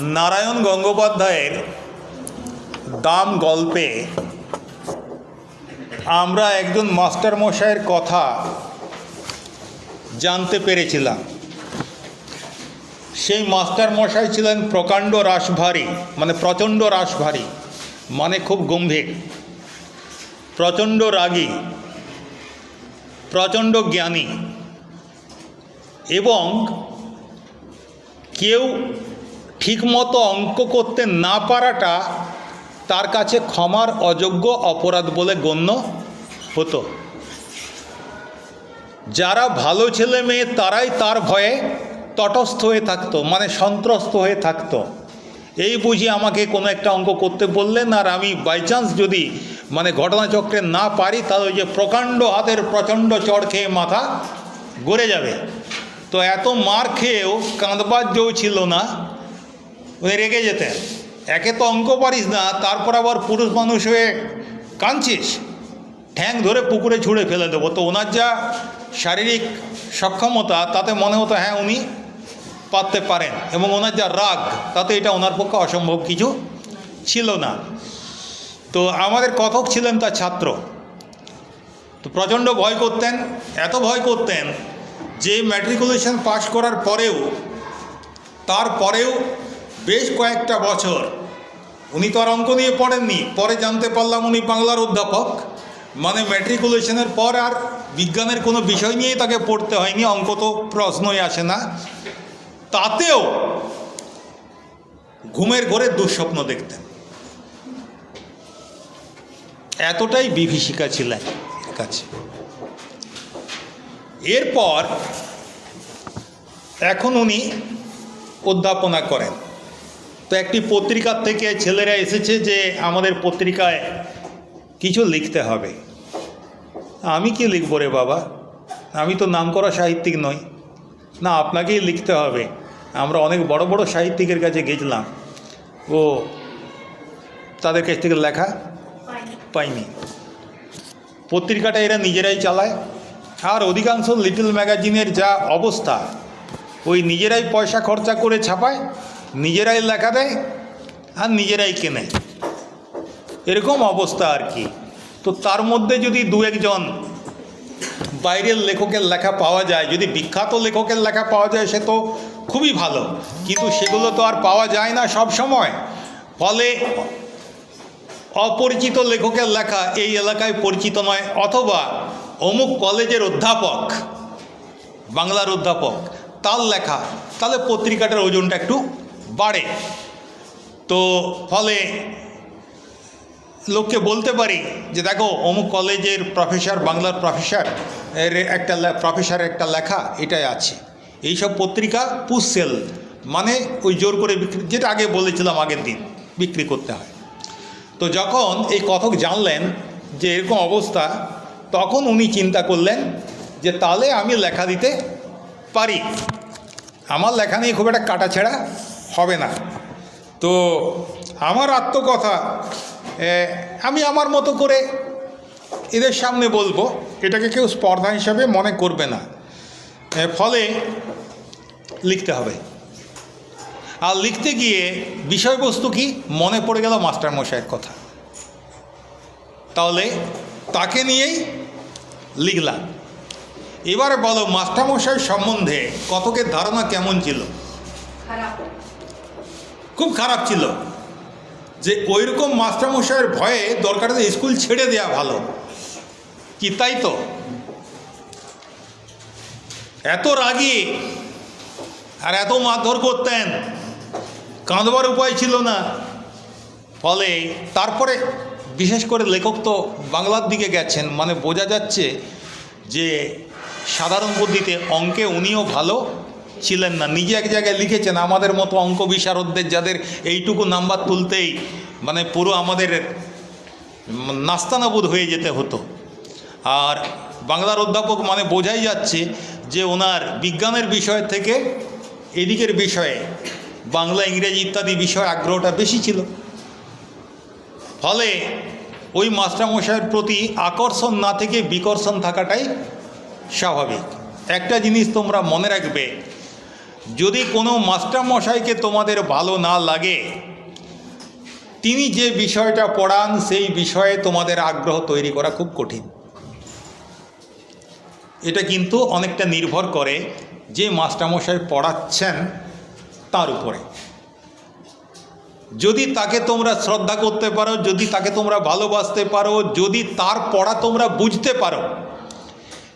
নারায়ণ গঙ্গোপাধ্যায়ের দাম গল্পে আমরা একজন মাস্টার মশাইয়ের কথা জানতে পেরেছিলাম। সেই মাস্টার মশাই ছিলেন প্রকাণ্ড রাশভারী মানে প্রচণ্ড রাশভারী মানে খুব গম্ভীর, প্রচণ্ড রাগী, প্রচণ্ড জ্ঞানী এবং কেউ ঠিকমতো অঙ্ক করতে না পারাটা তার কাছে ক্ষমার অযোগ্য অপরাধ বলে গণ্য হতো। যারা ভালো ছেলে মেয়ে তারাই তার ভয়ে তটস্থ হয়ে থাকতো মানে সন্ত্রস্ত হয়ে থাকতো। এই বুঝি আমাকে কোনো একটা অঙ্ক করতে বললেন আর আমি বাই চান্স যদি মানে ঘটনাচক্রে না পারি, তাহলে ওই যে প্রকাণ্ড হাতের প্রচণ্ড চড় খেয়ে মাথা গড়ে যাবে। তো এত মার খেয়েও কাঁদবার জো ছিল না। উনি রেগে যেতেন। একে তো অঙ্ক পারিস না, তারপর আবার পুরুষ মানুষ হয়ে কাঁদছিস। ঠ্যাং ধরে পুকুরে ছুঁড়ে ফেলে দেবো। তো ওনার যা শারীরিক সক্ষমতা, তাতে মনে হতো হ্যাঁ উনি পারতে পারেন এবং ওনার যা রাগ, তাতে এটা ওনার পক্ষে অসম্ভব কিছু ছিল না। তো আমাদের কথক ছিলেন তার ছাত্র। তো প্রচণ্ড ভয় করতেন, এত ভয় করতেন যে ম্যাট্রিকুলেশন পাশ করার পরেও, তারপরেও বেশ কয়েকটা বছর। উনি তো আর অঙ্ক নিয়ে পড়েননি। পরে জানতে পারলাম উনি বাংলার অধ্যাপক। মানে ম্যাট্রিকুলেশনের পর আর বিজ্ঞানের কোনো বিষয় নিয়েই তাকে পড়তে হয়নি। অঙ্ক তো প্রশ্নই আসে না। তাতেও ঘুমের ঘরে দুঃস্বপ্ন দেখতেন। এতটাই বিভীষিকা ছিলেন এর কাছে। এরপর এখন উনি অধ্যাপনা করেন। তো একটি পত্রিকার থেকে ছেলেরা এসেছে যে আমাদের পত্রিকায় কিছু লিখতে হবে। আমি কি লিখব রে বাবা? আমি তো নামকরা সাহিত্যিক নই। না, আপনাকেই লিখতে হবে। আমরা অনেক বড় বড় সাহিত্যিকের কাছে গেছিলাম। ও তাদের কাছ থেকে লেখা পাইনি। পত্রিকাটা এরা নিজেরাই চালায়। আর অধিকাংশ লিটল ম্যাগাজিনের যা অবস্থা, ওই নিজেরাই পয়সা খরচা করে ছাপায়। নিজেরাই লেখা দেয় আর নিজেরাই কেনে। এরকম অবস্থা আর কি। তো তার মধ্যে যদি দু একজন বাইরের লেখকের লেখা পাওয়া যায়, যদি বিখ্যাত লেখকের লেখা পাওয়া যায়, সে তো খুবই ভালো। কিন্তু সেগুলো তো আর পাওয়া যায় না সব সময়। ফলে অপরিচিত লেখকের লেখা এই এলাকায় পরিচিত নয়, অথবা অমুক কলেজের অধ্যাপক, বাংলার অধ্যাপক, তার লেখা, তাহলে পত্রিকাটার ওজনটা একটু বাড়ে। তো ফলে লোককে বলতে পারি যে, দেখো, অমুক কলেজের প্রফেসর, বাংলার প্রফেসর, এর একটা প্রফেসরের একটা লেখা এটাই আছে। এইসব পত্রিকা পুসেল মানে ওই জোর করে বিক্রি, যেটা আগে বলেছিলাম আগের দিন, বিক্রি করতে হয়। তো যখন এই কথক জানলেন যে এরকম অবস্থা, তখন উনি চিন্তা করলেন যে, তাহলে আমি লেখা দিতে পারি। আমার লেখা নিয়ে খুব একটা কাটাছেড়া হবে না। তো আমার আত্মকথা আমি আমার মতো করে এদের সামনে বলব, এটাকে কেউ স্পর্ধা হিসাবে মনে করবে না। ফলে লিখতে হবে। আর লিখতে গিয়ে বিষয়বস্তু কি? মনে পড়ে গেল মাস্টার মশাইয়ের কথা। তাহলে তাকে নিয়েই লিখলাম। এবারে বলো, মাস্টারমশাই সম্বন্ধে কতকের ধারণা কেমন ছিল? খারাপ। খুব খারাপ ছিল যে ওইরকম মাস্টারমশাইয়ের ভয়ে দরকার স্কুল ছেড়ে দেওয়া ভালো। কি তাই তো? এত রাগী আর এত মারধর করতেন, কাঁদবার উপায় ছিল না। ফলে তারপরে বিশেষ করে লেখক তো বাংলার দিকে গেছেন মানে বোঝা যাচ্ছে যে সাধারণ বুদ্ধিতে অঙ্কে উনিও ভালো ছিলেন না। নিজে এক জায়গায় লিখেছেন, আমাদের মতো অঙ্ক বিশারদদের যাদের এইটুকু নাম্বার তুলতেই মানে পুরো আমাদের নাস্তানাবুদ হয়ে যেতে হতো। আর বাংলার অধ্যাপক মানে বোঝাই যাচ্ছে যে ওনার বিজ্ঞানের বিষয় থেকে এদিকের বিষয়ে বাংলা, ইংরেজি ইত্যাদি বিষয়ে আগ্রহটা বেশি ছিল। ফলে ওই মাস্টারমশাইয়ের প্রতি আকর্ষণ না থেকে বিকর্ষণ থাকাটাই স্বাভাবিক। একটা জিনিস তোমরা মনে রাখবে যদি কোনো মাস্টারমশাইকে তোমাদের ভালো না লাগে, তিনি যে বিষয়টা পড়ান, সেই বিষয়ে তোমাদের আগ্রহ তৈরি করা খুব কঠিন। এটা কিন্তু অনেকটা নির্ভর করে যে মাস্টারমশাই পড়াচ্ছেন তার উপরে। যদি তাকে তোমরা শ্রদ্ধা করতে পারো, যদি তাকে তোমরা ভালোবাসতে পারো, যদি তার পড়া তোমরা বুঝতে পারো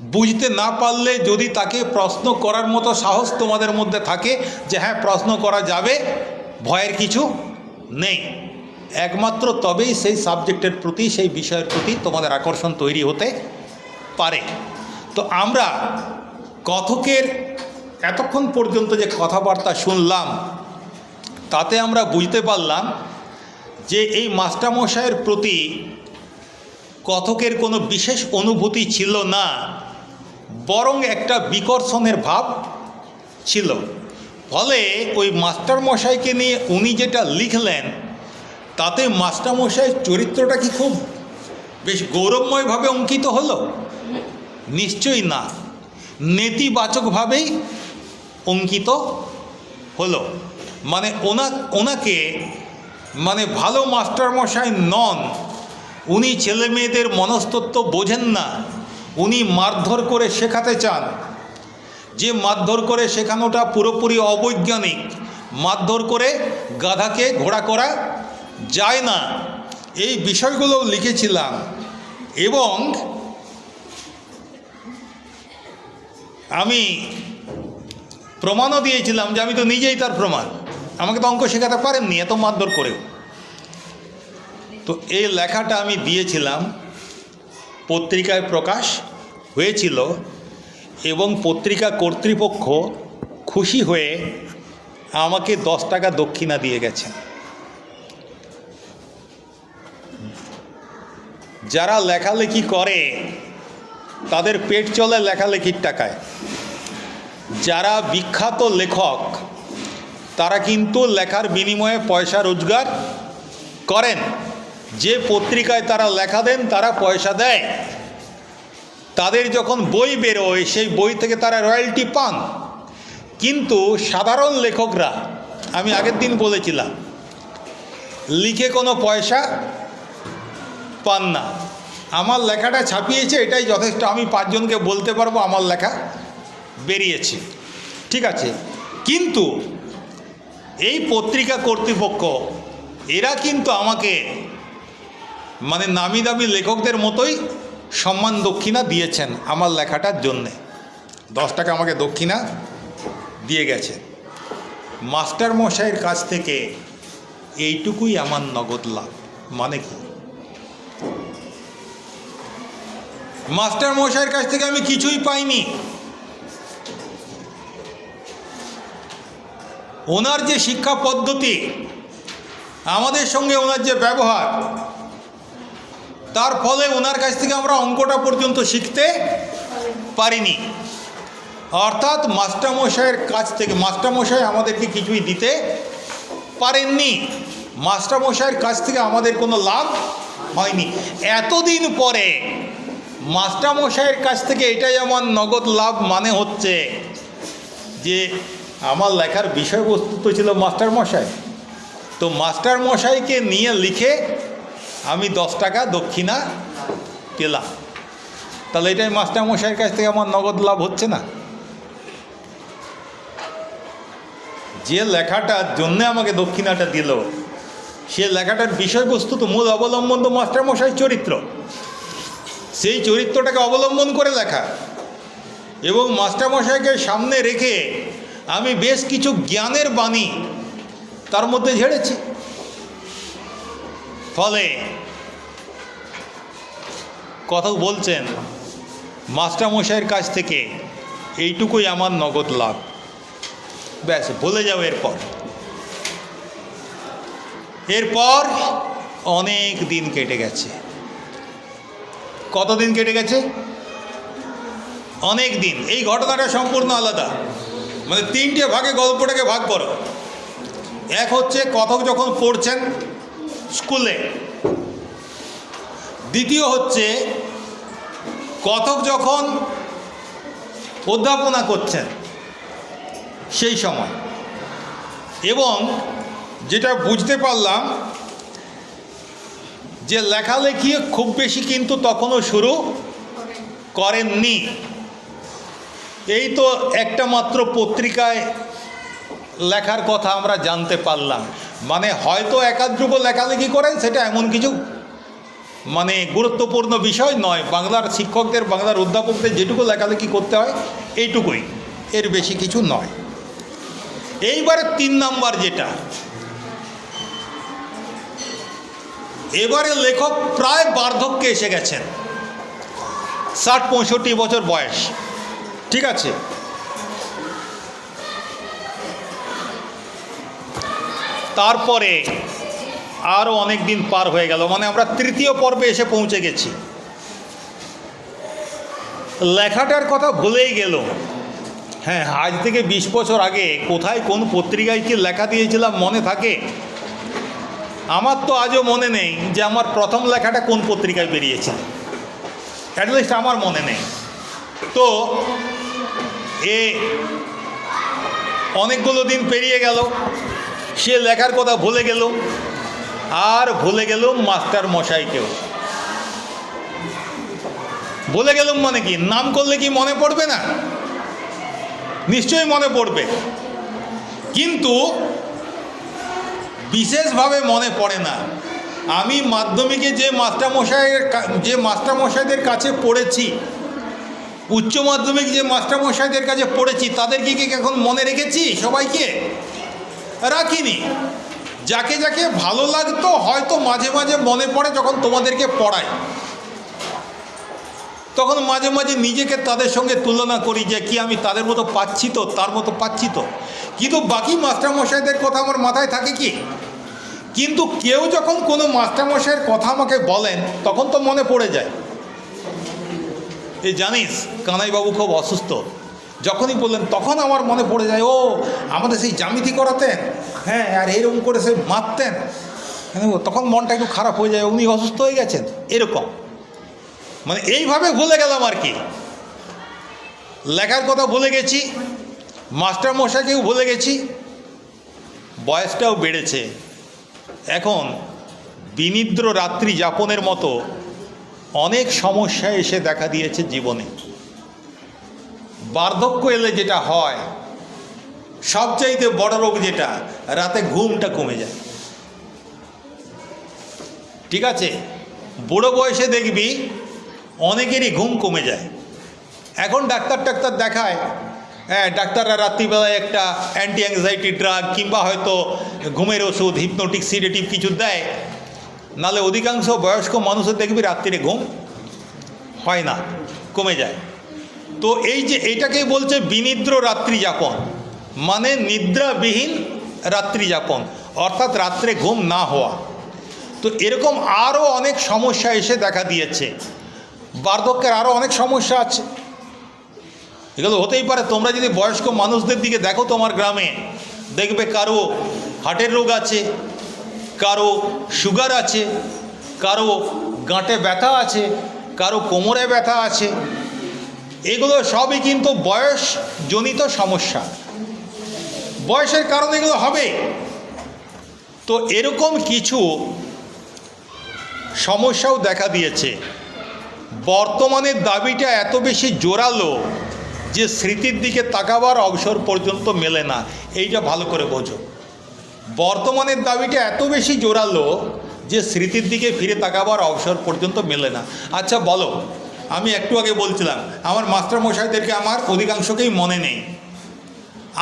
বুঝতে না পারলে যদি তাকে প্রশ্ন করার মতো সাহস তোমাদের মধ্যে থাকে যে হ্যাঁ প্রশ্ন করা যাবে, ভয়ের কিছু নেই। একমাত্র তবেই সেই সাবজেক্টের প্রতি, সেই বিষয়ের প্রতি তোমাদের আকর্ষণ তৈরি হতে পারে। তো আমরা কথকের এতক্ষণ পর্যন্ত যে কথাবার্তা শুনলাম, তাতে আমরা বুঝতে পারলাম যে এই মাস্টারমশাইয়ের প্রতি কথকের কোনো বিশেষ অনুভূতি ছিল না। বরং একটা বিকর্ষণের ভাব ছিল। ফলে ওই মাস্টারমশাইকে নিয়ে উনি যেটা লিখলেন, তাতে মাস্টারমশাইয়ের চরিত্রটা কি খুব বেশ গৌরবময়ভাবে অঙ্কিত হলো? নিশ্চয়ই না। নেতিবাচকভাবেই অঙ্কিত হলো। মানে ওনা, ওনাকে মানে ভালো মাস্টারমশাই নন। উনি ছেলে মেয়েদের মনস্তত্ব বোঝেন না। উনি মারধর করে শেখাতে চান। যে মারধর করে শেখানোটা পুরোপুরি অবৈজ্ঞানিক, মারধর করে গাধাকে ঘোড়া করা যায় না। এই বিষয়গুলো লিখেছিলাম এবং আমি প্রমাণও দিয়েছিলাম যে আমি তো নিজেই তার প্রমাণ। আমাকে তো অঙ্ক শেখাতে পারেননি এত মারধর করেও। তো এই লেখাটা আমি দিয়েছিলাম পত্রিকায় প্রকাশ হয়েছিল এবং পত্রিকা কর্তৃপক্ষ খুশি হয়ে আমাকে দশ টাকা দক্ষিণা দিয়ে গেছেন যারা লেখালেখি করে, তাদের পেট চলে লেখালেখির টাকায়। যারা বিখ্যাত লেখক, তারা কিন্তু লেখার বিনিময়ে পয়সা রোজগার করেন। যে পত্রিকায় তারা লেখা দেন, তারা পয়সা দেয়। তাদের যখন বই বেরোয়, সেই বই থেকে তারা রয়্যালটি পান। কিন্তু সাধারণ লেখকরা, আমি আগের দিন বলেছিলাম, লিখে কোনো পয়সা পান না। আমার লেখাটা ছাপিয়েছে, এটাই যথেষ্ট। আমি পাঁচজনকে বলতে পারব, আমার লেখা বেরিয়েছে। ঠিক আছে? কিন্তু এই পত্রিকা কর্তৃপক্ষ, এরা কিন্তু আমাকে মানে নামি দামি লেখকদের মতোই সম্মান দক্ষিণা দিয়েছেন আমার লেখাটার জন্যে। দশ টাকা আমাকে দক্ষিণা দিয়ে গেছে। মাস্টার মশাইয়ের কাছ থেকে এইটুকুই আমার নগদ লাভ। মানে কি? মাস্টার মশাইয়ের কাছ থেকে আমি কিছুই পাইনি। ওনার যে শিক্ষা পদ্ধতি, আমাদের সঙ্গে ওনার যে ব্যবহার তার ফলে ওনার কাছ থেকে আমরা অঙ্কটা পর্যন্ত শিখতে পারিনি। অর্থাৎ মাস্টারমশাইয়ের কাছ থেকে, মাস্টারমশাই আমাদেরকে কিছুই দিতে পারেননি। মাস্টারমশাইয়ের কাছ থেকে আমাদের কোনো লাভ হয়নি। এতদিন পরে মাস্টারমশাইয়ের কাছ থেকে এটাই আমার নগদ লাভ মানে হচ্ছে যে আমার লেখার বিষয়বস্তু তো ছিল মাস্টারমশাই। তো মাস্টারমশাইকে নিয়ে লিখে আমি দশ টাকা, দক্ষিণা পেলাম তাহলে এটাই মাস্টারমশাইয়ের কাছ থেকে আমার নগদ লাভ হচ্ছে না? যে লেখাটার জন্যে আমাকে দক্ষিণাটা দিল, সে লেখাটার বিষয়বস্তু তো মূল অবলম্বন তো মাস্টারমশাই চরিত্র। সেই চরিত্রটাকে অবলম্বন করে লেখা। এবং মাস্টারমশাইকে সামনে রেখে আমি বেশ কিছু জ্ঞানের বাণী তার মধ্যে ঝেড়েছি। ফলে কথা বলছেন, মাস্টারমশাইয়ের কাছ থেকে এইটুকুই আমার নগদ লাভ। ব্যাস, বলে যাও এরপর। এরপর অনেক দিন কেটে গেছে। কতদিন কেটে গেছে? অনেক দিন। এই ঘটনাটা সম্পূর্ণ আলাদা। মানে তিনটে ভাগে গল্পটাকে ভাগ করো। এক হচ্ছে, কথক যখন পড়ছেন স্কুলে। দ্বিতীয় হচ্ছে কথক যখন অধ্যাপনা করছেন, সেই সময়। এবং যেটা বুঝতে পারলাম, যে লেখালেখি খুব বেশি কিন্তু তখনও শুরু করেননি। এই তো একটা মাত্র পত্রিকায় লেখার কথা আমরা জানতে পারলাম। মানে হয়তো একাদ্রুপ লেখালেখি করেন, সেটা এমন কিছু। মানে গুরুত্বপূর্ণ বিষয় নয়, বাংলার শিক্ষকদের, বাংলার অধ্যাপকদের যেটুকু লেখালেখি করতে হয়, এইটুকুই। এর বেশি কিছু নয়। এইবারে তিন নাম্বার যেটা। এবারে লেখক প্রায় বার্ধক্যে এসে গেছেন। ষাট, পঁয়ষট্টি বছর বয়স। ঠিক আছে? তারপরে আরও অনেক দিন পার হয়ে গেল। মানে আমরা তৃতীয় পর্বে এসে পৌঁছে গেছি। লেখাটার কথা ভুলেই গেল হ্যাঁ আজ থেকে বিশ বছর আগে কোথায় কোন পত্রিকায় কি লেখা দিয়েছিলাম মনে থাকে? আমার তো আজও মনে নেই যে আমার প্রথম লেখাটা কোন পত্রিকায় বেরিয়েছিল অ্যাটলিস্ট আমার মনে নেই। তো এ অনেকগুলো দিন পেরিয়ে গেল। সে লেখার কথা ভুলে গেল, আর ভুলে গেল মাস্টার মশাইকেও। ভুলে গেলাম মানে কি? নাম করলে কি মনে পড়বে না? নিশ্চয়ই মনে পড়বে। কিন্তু বিশেষভাবে মনে পড়ে না। আমি মাধ্যমিকে যে মাস্টারমশাইয়ের যে মাস্টারমশাইদের কাছে পড়েছি, উচ্চ মাধ্যমিক যে মাস্টারমশাইদের কাছে পড়েছি তাদেরকে কি এখন মনে রেখেছি সবাইকে? রাখিনি। যাকে যাকে ভালো লাগতো, হয়তো মাঝে মাঝে মনে পড়ে যখন তোমাদেরকে পড়ায় তখন মাঝে মাঝে নিজেকে তাদের সঙ্গে তুলনা করি যে, কি আমি তাদের মতো পাচ্ছি তো? তার মতো পাচ্ছি তো? কিন্তু বাকি মাস্টারমশাইদের কথা আমার মাথায় থাকে কি? কিন্তু কেউ যখন কোনো মাস্টারমশাইয়ের কথা আমাকে বলেন, তখন তো মনে পড়ে যায়। এই জানিস, কানাইবাবু খুব অসুস্থ। যখনই বললেন তখন আমার মনে পড়ে যায় ও আমাদের সেই জামিতি করাতেন। হ্যাঁ আর এরকম করে সে মারতেন। হ্যাঁ, তখন মনটা একটু খারাপ হয়ে যায় উনি অসুস্থ হয়ে গেছেন? এরকম। মানে এইভাবে ভুলে গেলাম আর কি। লেখার কথা ভুলে গেছি মাস্টার মশাইকেও ভুলে গেছি বয়সটাও বেড়েছে। এখন বিনিদ্র রাত্রি যাপনের মতো অনেক সমস্যা এসে দেখা দিয়েছে জীবনে। বার্ধক্য এলে যেটা হয়, সবচাইতে বড় রোগ যেটা, রাতে ঘুমটা কমে যায়। ঠিক আছে? বুড়ো বয়সে দেখবি অনেকেরই ঘুম কমে যায়। এখন ডাক্তার টাক্তার দেখায় হ্যাঁ ডাক্তাররা রাত্রিবেলায় একটা অ্যান্টি অ্যাংজাইটি ড্রাগ কিংবা হয়তো ঘুমের ওষুধ হিপনোটিক সিডেটিভ কিছু দেয়। নালে অধিকাংশ বয়স্ক মানুষের দেখবি রাত্রিরে ঘুম হয় না, কমে যায়। তো এই যে এটাকেই বলছে বিনিদ্র রাত্রি যাপন। মানে নিদ্রাবিহীন রাত্রি যাপন, অর্থাৎ রাত্রে ঘুম না হওয়া। তো এরকম আরও অনেক সমস্যা এসে দেখা দিয়েছে। বার্ধক্যের আরও অনেক সমস্যা আছে। এগুলো হতেই পারে, তোমরা যদি বয়স্ক মানুষদের দিকে দেখো তোমার গ্রামে, দেখবে কারও হার্টের রোগ আছে, কারও সুগার আছে, কারও গাঁটে ব্যথা আছে, কারও কোমরে ব্যথা আছে এগুলো সবই কিন্তু বয়সজনিত সমস্যা। বয়সের কারণে এগুলো হবে। তো এরকম কিছু সমস্যাও দেখা দিয়েছে। বর্তমানের দাবিটা এত বেশি জোরালো যে স্মৃতির দিকে তাকাবার অবসর পর্যন্ত মেলে না। এইটা ভালো করে বোঝো। বর্তমানের দাবিটা এত বেশি জোরালো যে স্মৃতির দিকে ফিরে তাকাবার অবসর পর্যন্ত মেলে না। আচ্ছা বলো। আমি একটু আগে বলছিলাম আমার মাস্টার মশাইদেরকে আমার অধিকাংশকেই মনে নেই।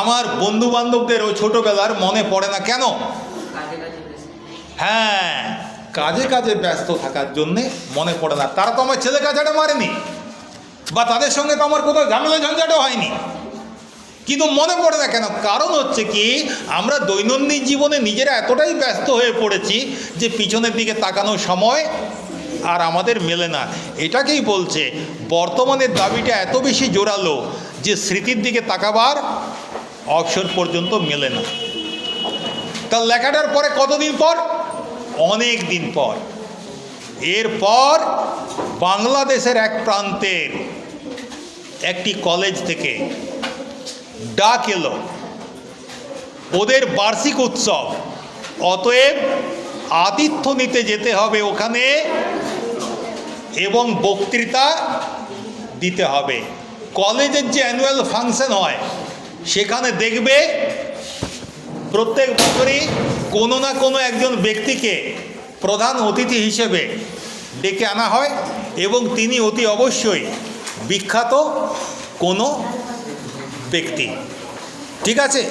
আমার বন্ধু বান্ধবদের ওই ছোটোবেলার মনে পড়ে না কেন। হ্যাঁ কাজে কাজে ব্যস্ত থাকার জন্যে মনে পড়ে না। তারা তো আমার ছেলে কাছাড়ে মারেনি বা তাদের সঙ্গে তো আমার কোথাও ঝামেলা ঝঞ্ঝাটও হয়নি। কিন্তু মনে পড়ে না কেন? কারণ হচ্ছে কি আমরা দৈনন্দিন জীবনে নিজেরা এতটাই ব্যস্ত হয়ে পড়েছি যে পিছনের দিকে তাকানোর সময় আর আমাদের মেলে না। এটাকেই বলছে বর্তমানের দাবিটা এত বেশি জোরালো যে স্মৃতির দিকে তাকাবার অবসর পর্যন্ত মেলে না। তার লেখাটার পরে কতদিন পর? অনেক দিন পর। এরপর বাংলাদেশের এক প্রান্তের একটি কলেজ থেকে ডাক এলো। ওদের বার্ষিক উৎসব, অতএব আতিথ্য নিতে যেতে হবে ওখানে। এবং বক্তৃতা দিতে হবে। কলেজের যে অ্যানুয়াল ফাংশন হয়, সেখানে দেখবে প্রত্যেক বছরই কোনো না কোনো একজন ব্যক্তিকে প্রধান অতিথি হিসেবে ডেকে আনা হয় এবং তিনি অতি অবশ্যই বিখ্যাত কোনো ব্যক্তি। ঠিক আছে?